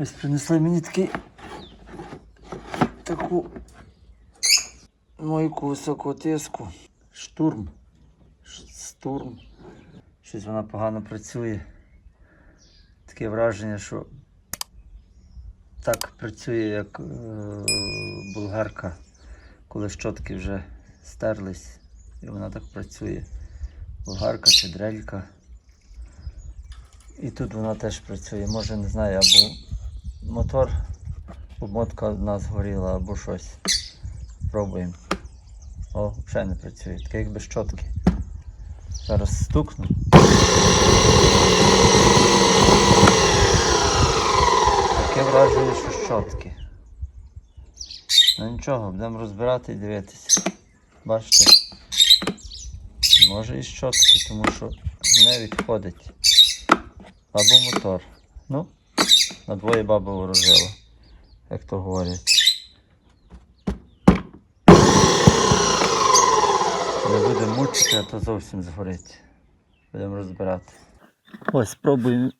Ось принесли мені такий таку мойку високого тиску. Штурм. Штурм. Щось вона погано працює. Таке враження, що так працює, як е, болгарка, коли щотки вже стерлись, і вона так працює. Болгарка чи дрелька. І тут вона теж працює. Може, не знаю, або мотор, обмотка в нас горіла, або щось. Пробуємо. О, взагалі не працює. Таке якби щотки. Зараз стукну. Таке враження, що щотки. Ну нічого, будемо розбирати і дивитися. Бачите? Може і щотки, тому що не відходить. Або мотор. Ну, на двоє баба ворожила, як то говорять. Не будемо мучити, а то зовсім згорить. Будемо розбирати. Ось спробуємо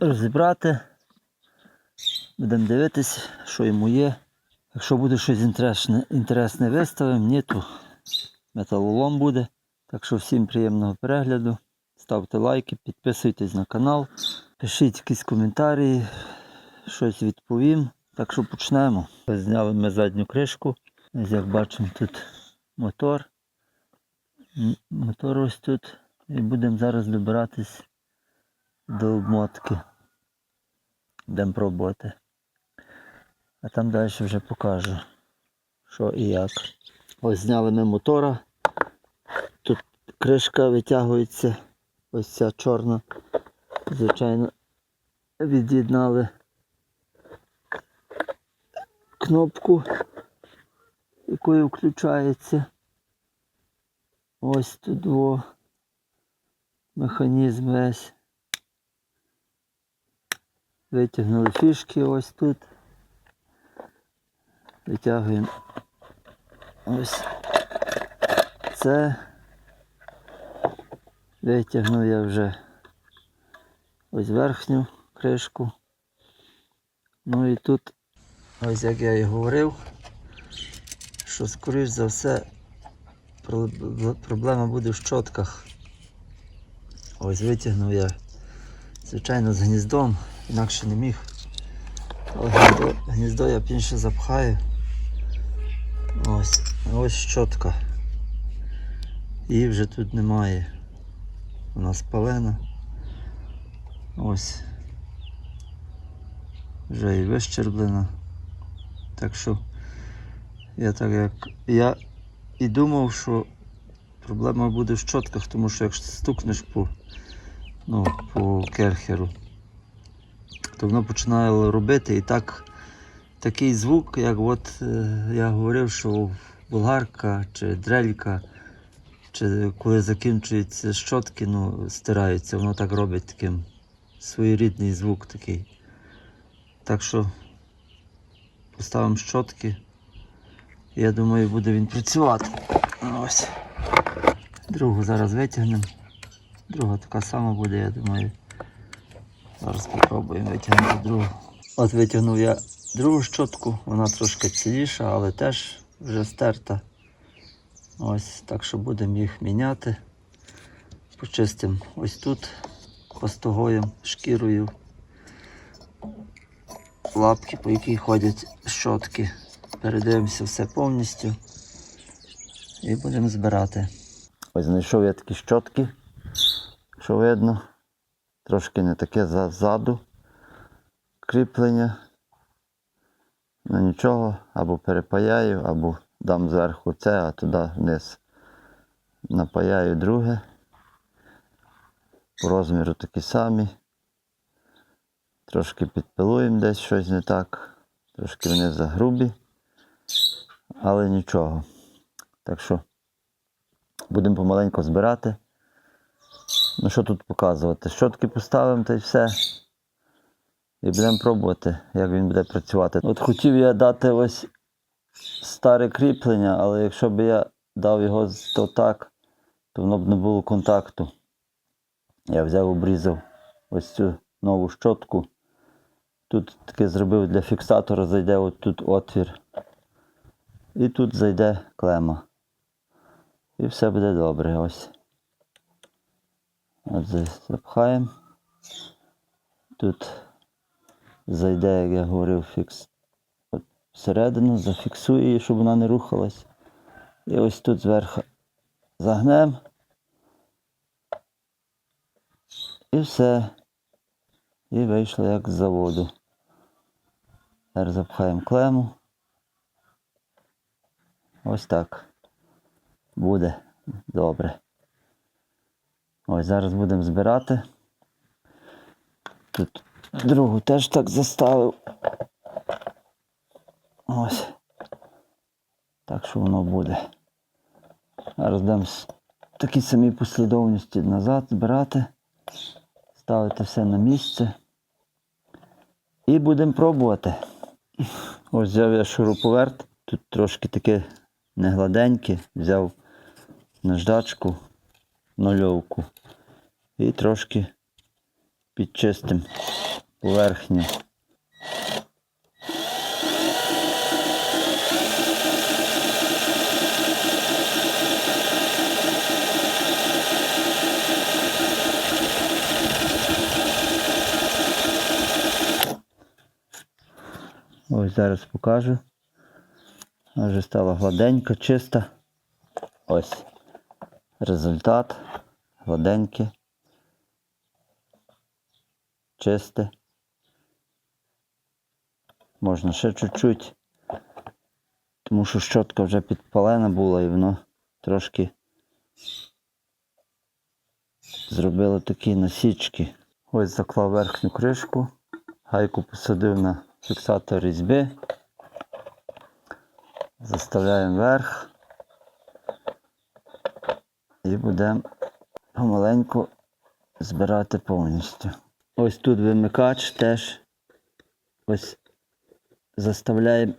розібрати. Будемо дивитись, що йому є. Якщо буде щось інтересне, інтересне виставимо, ні, то металолом буде. Так що всім приємного перегляду. Ставте лайки, підписуйтесь на канал, пишіть якісь коментарі, щось відповім. Так що почнемо. Зняли ми задню кришку. Ось як бачимо тут мотор. Мотор ось тут. І будемо зараз добиратись до обмотки. Будемо пробувати. А там далі вже покажу, що і як. Ось зняли ми мотора. Тут кришка витягується. Ось ця чорна. Звичайно, від'єднали кнопку, якою включається. Ось тут во механізм весь. Витягнули фішки ось тут. Витягуємо ось це. Витягнув я вже ось верхню кришку. Ну і тут, ось як я і говорив, що скоріш за все проблема буде в щотках. Ось витягнув я, звичайно, з гніздом, інакше не міг. Але гніздо, гніздо я більше запхаю. Ось, ось щотка. Її вже тут немає. Вона спалена. Ось. Вже і вищерблена. Так що я так як. Я і думав, що проблема буде в щотках, тому що якщо стукнеш по, ну, по керхеру, то воно починає робити і так такий звук, як от е, я говорив, що болгарка чи дрелька, чи коли закінчуються щотки, ну, стираються, воно так робить таким своєрідний звук такий. Так що поставимо щотки. Я думаю, буде він працювати. Ось. Другу зараз витягнемо. Друга така сама буде, я думаю. Зараз спробуємо витягнути другу. От витягнув я другу щотку, вона трошки ціліша, але теж вже стерта. Ось, так що будемо їх міняти. Почистимо ось тут постогоєм, шкірою. Лапки, по якій ходять щотки. Передивимося все повністю і будемо збирати. Ось знайшов я такі щотки, що видно. Трошки не таке ззаду кріплення. Ну нічого, або перепаяю, або дам зверху це, а туди вниз напаяю друге. По розміру такі самі. Трошки підпилуємо десь щось не так. Трошки вони загрубі. Але нічого. Так що будемо помаленьку збирати. Ну що тут показувати? Щотки поставимо та й все. І будемо пробувати, як він буде працювати. От хотів я дати ось старе кріплення, але якщо б я дав його то так, то воно б не було контакту. Я взяв, обрізав ось цю нову щотку Тут таке зробив для фіксатора, зайде от тут отвір. І тут зайде клема. І все буде добре. Ось. От за- запхаємо. Тут зайде, як я говорив, фікс от всередину, зафіксує щоб вона не рухалась. І ось тут зверху загнемо. І все. І вийшло як з заводу. Зараз запхаємо клему. Ось так. Буде добре. Ось зараз будемо збирати. Тут другу теж так заставив. Ось. Так що воно буде. Зараз будемо в такій самій послідовності назад збирати, ставити все на місце. І будемо пробувати. Ось взяв я шуруповерт. Тут трошки таке негладеньке. Взяв наждачку, нульовку. І трошки підчистим поверхню. Зараз покажу. Вона Вже стала гладенька, чиста. Ось результат. Гладеньке. Чисте. Можна ще чуть-чуть. Тому що щотка вже підпалена була і воно трошки зробило такі насічки. Ось заклав верхню кришку. Гайку посадив на фіксатор різьби. Заставляємо вверх. І будемо помаленьку збирати повністю. Ось тут вимикач теж. Ось заставляємо,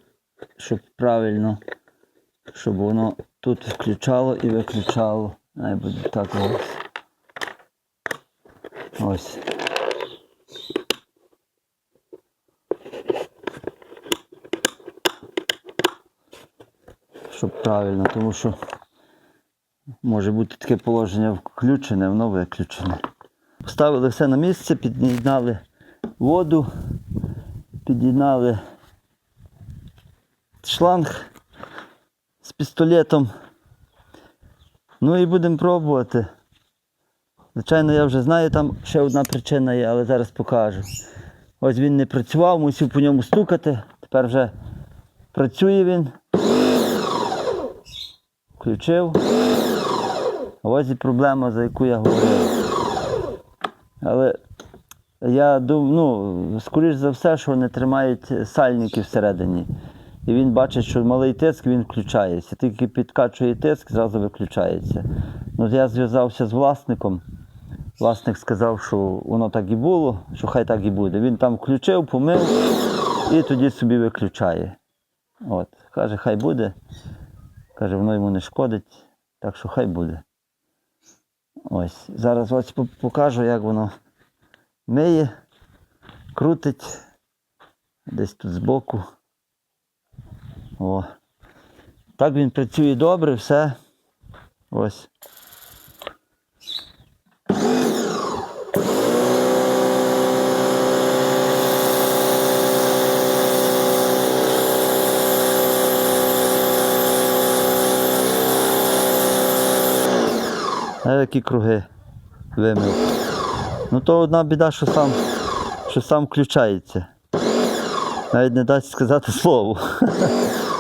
щоб правильно, щоб воно тут включало і виключало. Най буде так ось. Ось. Щоб правильно, тому що може бути таке положення включене, воно виключене. Поставили все на місце, під'єднали воду, під'єднали шланг з пістолетом. Ну і будемо пробувати. Звичайно, я вже знаю, там ще одна причина є, але зараз покажу. Ось він не працював, мусив по ньому стукати. Тепер вже працює він. Включив. Ось і проблема, за яку я говорив. Але я думаю, ну, скоріш за все, що вони тримають сальники всередині. І він бачить, що малий тиск він включається. Тільки підкачує тиск, зразу виключається. Ну, я зв'язався з власником. Власник сказав, що воно так і було, що хай так і буде. Він там включив, помив і тоді собі виключає. От. Каже, хай буде. Каже, воно йому не шкодить, так що хай буде. Ось. Зараз ось покажу, як воно миє, крутить. Десь тут збоку. О. Так він працює добре, все. Ось. А які круги вимив. Ну то одна біда, що сам, що сам включається. Навіть не дасть сказати слово.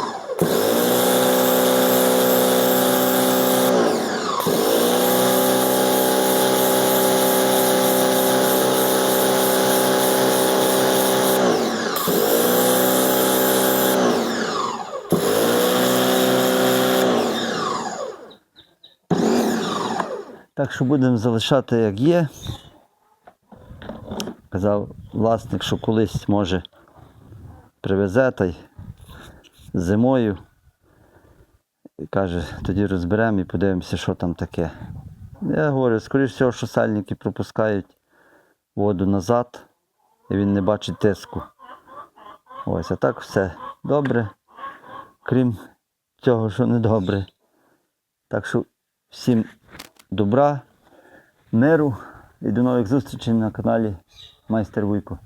Так що будемо залишати як є. Казав власник, що колись може привезе та й зимою. І каже, тоді розберемо і подивимося, що там таке. Я говорю, скоріш всього, що сальники пропускають воду назад, і він не бачить тиску. Ось, а так все добре, крім цього, що не добре. Так що всім добра, миру і до нових зустрічей на каналі Майстер Вуйко.